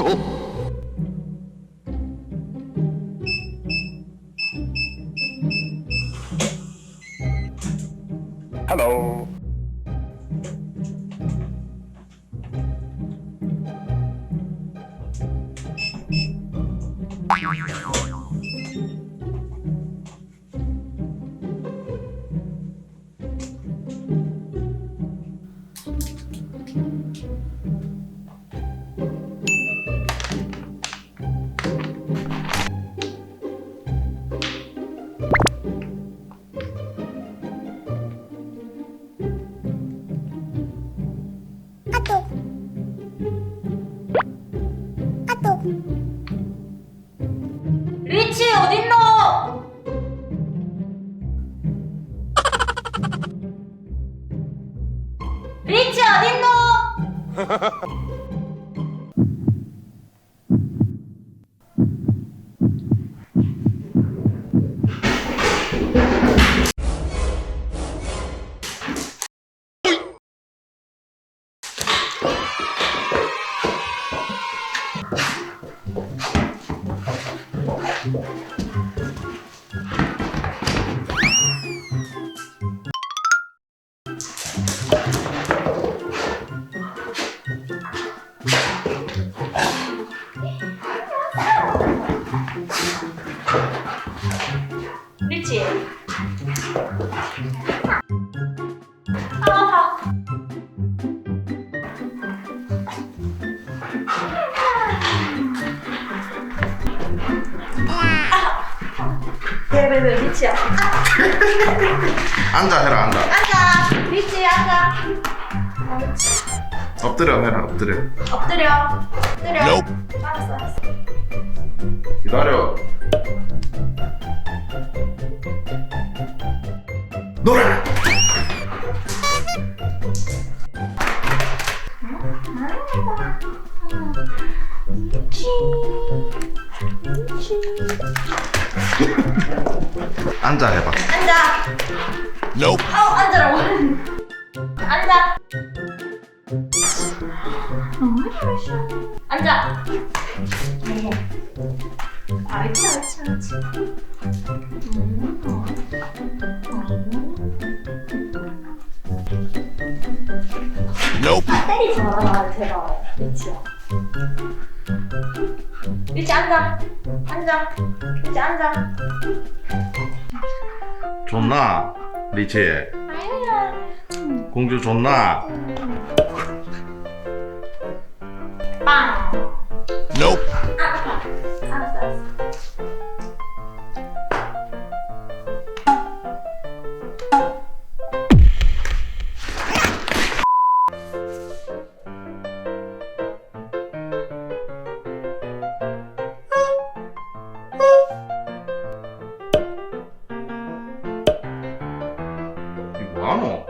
Hello. Hello. 리치 어딨노? 리치 어딨노? Thank you. 왜왜왜 리치야? 앉아 해라 앉아 앉아. 리치 앉아. 엎드려 해라 엎드려 엎드려. 엎드려. 알았어 알았어. 기다려 노래 리치. 리치. 앉아 해봐 앉아. Nope. 아우 앉으라고. 앉아. 앉아. 네. 옳지 옳지 옳지. 음. 아, 때리지 나한테 제발. 리치야. 리치 앉아. 앉아. 리치 앉아. 좋나 리치 아니야. 공주 좋나 빵. 뭐하노